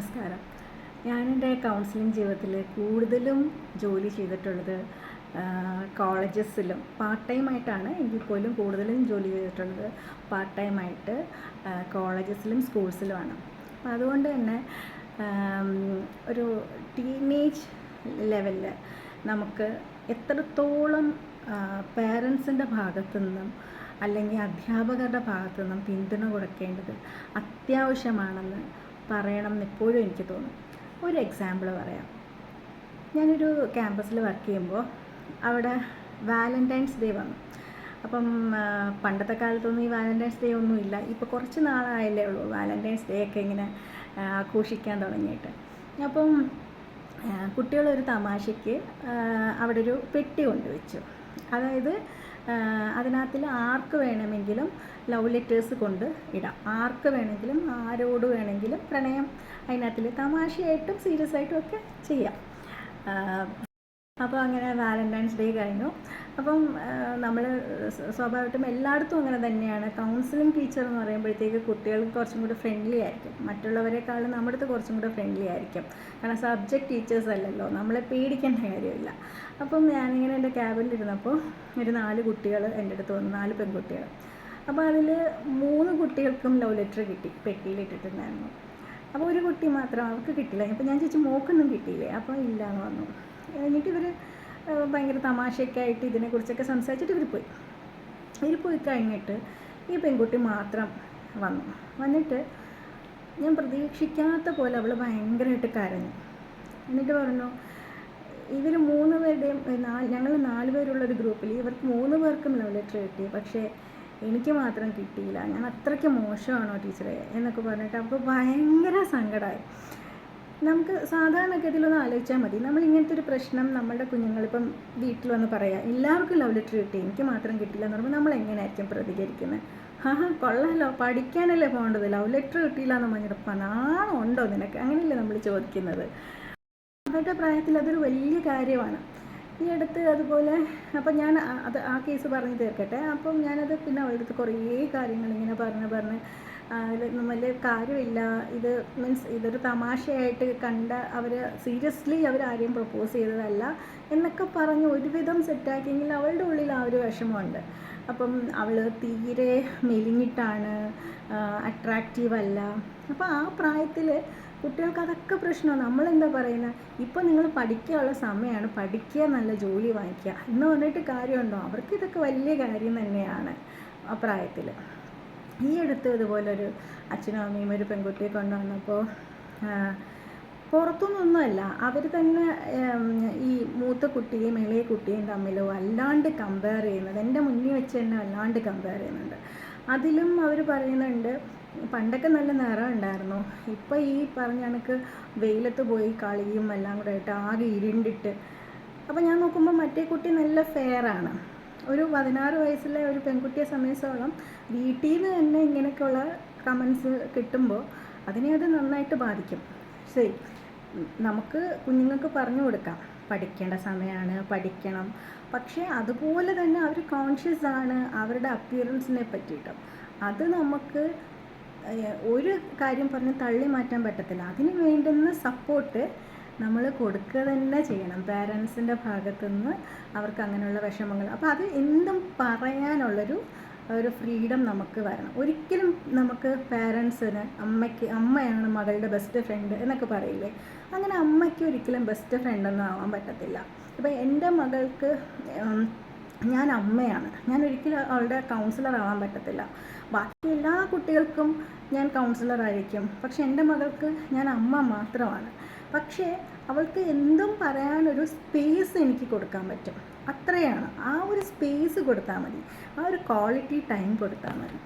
നമസ്കാരം. ഞാൻ ഞാനെന്റെ കൗൺസിലിംഗ് ജീവിതത്തിൽ കൂടുതലും ജോലി ചെയ്തിട്ടുള്ളത് കോളേജസിലും പാർട്ട് ടൈം ആയിട്ടാണ് എങ്കിൽ പോലും കൂടുതലും ജോലി ചെയ്തിട്ടുള്ളത്. പാർട്ട് ടൈം ആയിട്ട് കോളേജസിലും സ്കൂൾസിലുമാണ് അപ്പം അതുകൊണ്ട് തന്നെ ഒരു ടീനേജ് ലെവലിൽ നമുക്ക് എത്രത്തോളം പേരൻസിന്റെ ഭാഗത്തു നിന്നും അല്ലെങ്കിൽ അധ്യാപകരുടെ ഭാഗത്തു നിന്നും പിന്തുണ കൊടുക്കേണ്ടത് അത്യാവശ്യമാണെന്ന് പറയണം എന്ന് എപ്പോഴും എനിക്ക് തോന്നും. ഒരു എക്സാമ്പിൾ പറയാം. ഞാനൊരു ക്യാമ്പസിൽ വർക്ക് ചെയ്യുമ്പോൾ അവിടെ വാലന്റൈൻസ് ഡേ വന്നു. അപ്പം പണ്ടത്തെ കാലത്തൊന്നും ഈ വാലന്റൈൻസ് ഡേ ഒന്നും ഇല്ല. ഇപ്പോൾ കുറച്ച് നാളായല്ലേ ഉള്ളൂ വാലന്റൈൻസ് ഡേ ഒക്കെ ഇങ്ങനെ ആഘോഷിക്കാൻ തുടങ്ങിയിട്ട്. അപ്പം കുട്ടികളൊരു തമാശയ്ക്ക് അവിടെ ഒരു പെട്ടി കൊണ്ടുവച്ചു. അതായത് അതിനകത്തിൽ ആർക്ക് വേണമെങ്കിലും ലവ് ലെറ്റേഴ്സ് കൊണ്ട് ഇടാം. ആർക്ക് വേണമെങ്കിലും ആരോട് വേണമെങ്കിലും പ്രണയം അതിനകത്തിൽ തമാശയായിട്ടും സീരിയസ് ആയിട്ടും ഒക്കെ ചെയ്യാം. അപ്പോൾ അങ്ങനെ വാലന്റൈൻസ് ഡേ കഴിഞ്ഞു. അപ്പം നമ്മൾ സ്വാഭാവികമായിട്ടും എല്ലായിടത്തും അങ്ങനെ തന്നെയാണ്. കൗൺസിലിംഗ് ടീച്ചർ എന്ന് പറയുമ്പോഴത്തേക്ക് കുട്ടികൾക്ക് കുറച്ചും കൂടി ഫ്രണ്ട്ലി ആയിരിക്കും. മറ്റുള്ളവരെക്കാളും നമ്മുടെ അടുത്ത് കുറച്ചും കൂടി ഫ്രണ്ട്ലി ആയിരിക്കും. കാരണം സബ്ജക്റ്റ് ടീച്ചേഴ്സ് അല്ലല്ലോ. നമ്മളെ പേടിക്കേണ്ട കാര്യമില്ല. അപ്പം ഞാനിങ്ങനെ എന്റെ ക്യാബിലിരുന്നപ്പോൾ ഒരു നാല് കുട്ടികൾ എന്റെ അടുത്ത് വന്നു. നാല് പെൺകുട്ടികൾ. അപ്പോൾ അതിൽ മൂന്ന് കുട്ടികൾക്കും ലവ് ലെറ്റർ കിട്ടി. പെട്ടിയിലിട്ടിട്ടുണ്ടായിരുന്നു അപ്പോൾ ഒരു കുട്ടി മാത്രം അവർക്ക് കിട്ടില്ല. അപ്പോൾ ഞാൻ ചോദിച്ചു മോക്കൊന്നും കിട്ടിയില്ലേ? അപ്പോൾ ഇല്ല എന്ന് പറഞ്ഞു. എന്നിട്ട് ഇവർ ഭയങ്കര തമാശയൊക്കെ ആയിട്ട് ഇതിനെക്കുറിച്ചൊക്കെ സംസാരിച്ചിട്ട് ഇവർ പോയി. ഇവർ പോയി കഴിഞ്ഞിട്ട് ഈ പെൺകുട്ടി മാത്രം വന്നു. വന്നിട്ട് ഞാൻ പ്രതീക്ഷിക്കാത്ത പോലെ അവൾ ഭയങ്കരമായിട്ട് കരഞ്ഞു. എന്നിട്ട് പറഞ്ഞു ഇവർ മൂന്ന് പേരുടെയും നാല് ഞങ്ങൾ നാല് പേരുള്ളൊരു ഗ്രൂപ്പിൽ ഇവർക്ക് മൂന്ന് പേർക്കും ലവ് ലെറ്റർ കിട്ടി. പക്ഷേ എനിക്ക് മാത്രം കിട്ടിയില്ല. ഞാൻ അത്രയ്ക്ക് മോശമാണോ ടീച്ചറെ? എന്നൊക്കെ പറഞ്ഞിട്ട് അപ്പോൾ ഭയങ്കര സങ്കടമായി നമുക്ക് സാധാരണ സാധാരണഗതിയിലൊന്ന് ആലോചിച്ചാൽ മതി. നമ്മൾ ഇങ്ങനത്തെ ഒരു പ്രശ്നം നമ്മുടെ കുഞ്ഞുങ്ങളിപ്പം വീട്ടിൽ വന്ന് പറയാം എല്ലാവർക്കും ലവ് ലെറ്റർ കിട്ടി എനിക്ക് മാത്രം കിട്ടില്ല എന്ന് പറയുമ്പോൾ നമ്മൾ എങ്ങനെയായിരിക്കും പ്രതികരിക്കുന്നത് ഹാ കൊള്ളാലോ പഠിക്കാനല്ലേ പോകേണ്ടത്? ലവ് ലെറ്റർ കിട്ടിയില്ല എന്ന് പറഞ്ഞിട്ട് പണാണോ ഉണ്ടോ നിനക്ക്? അങ്ങനെയല്ലേ നമ്മൾ ചോദിക്കുന്നത്. അവരുടെ പ്രായത്തിൽ അതൊരു വലിയ കാര്യമാണ്. ഈ അടുത്ത് അതുപോലെ അപ്പം ഞാൻ അത് ആ കേസ് പറഞ്ഞ് തീർക്കട്ടെ. അപ്പം ഞാനത് പിന്നെ അവളെടുത്ത് കുറേ കാര്യങ്ങൾ ഇങ്ങനെ പറഞ്ഞ് പറഞ്ഞ് അതിൽ വലിയ കാര്യമില്ല. ഇത് മീൻസ് ഇതൊരു തമാശയായിട്ട് കണ്ട അവർ സീരിയസ്ലി അവർ ആരെയും പ്രപ്പോസ് ചെയ്തതല്ല എന്നൊക്കെ പറഞ്ഞ് ഒരുവിധം സെറ്റാക്കിയെങ്കിൽ അവളുടെ ഉള്ളിൽ ആ ഒരു വിഷമമുണ്ട്. അപ്പം അവൾ തീരെ മെലിഞ്ഞിട്ടാണ് അട്രാക്റ്റീവ് അല്ല. അപ്പോൾ ആ പ്രായത്തിൽ കുട്ടികൾക്ക് അതൊക്കെ പ്രശ്നമാണ് നമ്മളെന്താ പറയുന്നത് ഇപ്പോൾ നിങ്ങൾ പഠിക്കാനുള്ള സമയമാണ് പഠിക്കുക നല്ല ജോലി വാങ്ങിക്കുക. എന്ന് പറഞ്ഞിട്ട് കാര്യമുണ്ടോ? അവർക്ക് ഇതൊക്കെ വലിയ കാര്യം തന്നെയാണ് ആ പ്രായത്തിൽ ഈ അടുത്ത് ഇതുപോലൊരു അച്ഛനും അമ്മയും ഒരു പെൺകുട്ടിയെ കൊണ്ടുവന്നപ്പോൾ പുറത്തുനിന്നൊന്നുമല്ല. അവർ തന്നെ ഈ മൂത്ത കുട്ടിയെയും ഇളയ കുട്ടിയെയും തമ്മിൽ വല്ലാണ്ട് കമ്പയർ ചെയ്യുന്നത്. എന്റെ മുന്നിൽ വെച്ച് തന്നെ വല്ലാണ്ട് കമ്പയർ ചെയ്യുന്നുണ്ട്. അതിലും അവർ പറയുന്നുണ്ട് പണ്ടൊക്കെ നല്ല നിറം ഉണ്ടായിരുന്നു ഇപ്പോൾ ഈ പറഞ്ഞ കണക്ക് വെയിലത്ത് പോയി കളിയും എല്ലാം കൂടെ ആയിട്ട് ആകെ ഇരുണ്ടിട്ട്. അപ്പോൾ ഞാൻ നോക്കുമ്പോൾ മറ്റേ കുട്ടി നല്ല ഫെയറാണ് ഒരു പതിനാറ് വയസ്സിലെ ഒരു പെൺകുട്ടിയെ സംബന്ധിച്ചോളം വീട്ടിൽ നിന്ന് തന്നെ ഇങ്ങനെയൊക്കെയുള്ള കമൻസ് കിട്ടുമ്പോൾ അതിനെ അത് നന്നായിട്ട് ബാധിക്കും. ശരി നമുക്ക് കുഞ്ഞുങ്ങൾക്ക് പറഞ്ഞു കൊടുക്കാം. പഠിക്കേണ്ട സമയമാണ് പഠിക്കണം. പക്ഷേ അതുപോലെ തന്നെ അവർ കോൺഷ്യസ് ആണ് അവരുടെ അപ്പിയറൻസിനെ പറ്റിയിട്ടും. അത് നമുക്ക് ഒരു കാര്യം പറഞ്ഞ് തള്ളി മാറ്റാൻ പറ്റത്തില്ല. അതിന് വേണ്ടുന്ന സപ്പോർട്ട് നമ്മൾ കൊടുക്കുക തന്നെ ചെയ്യണം. പാരൻസിന്റെ ഭാഗത്തുനിന്ന് അവർക്ക് അങ്ങനെയുള്ള വിഷമങ്ങൾ. അപ്പോൾ അത് എന്തും പറയാനുള്ളൊരു ഒരു ഫ്രീഡം നമുക്ക് വരണം. ഒരിക്കലും നമുക്ക് പാരൻസിന് അമ്മയ്ക്ക് അമ്മയാണ് മകളുടെ ബെസ്റ്റ് ഫ്രണ്ട് എന്നൊക്കെ പറയില്ലേ? അങ്ങനെ അമ്മയ്ക്ക് ഒരിക്കലും ബെസ്റ്റ് ഫ്രണ്ട് ഫ്രണ്ടൊന്നും ആവാൻ പറ്റത്തില്ല. അപ്പോൾ എന്റെ മകൾക്ക് ഞാൻ അമ്മയാണ്. ഞാൻ ഒരിക്കലും അവളുടെ കൗൺസിലർ ആവാൻ പറ്റത്തില്ല. ബാക്കി എല്ലാ കുട്ടികൾക്കും ഞാൻ കൗൺസിലർ ആയിരിക്കും. പക്ഷെ എന്റെ മകൾക്ക് ഞാൻ അമ്മ മാത്രമാണ്. പക്ഷേ അവൾക്ക് എന്തും പറയാനൊരു സ്പേസ് എനിക്ക് കൊടുക്കാൻ പറ്റും. അത്രയാണ്. ആ ഒരു സ്പേസ് കൊടുത്താൽ മതി. ആ ഒരു ക്വാളിറ്റി ടൈം കൊടുത്താൽ മതി.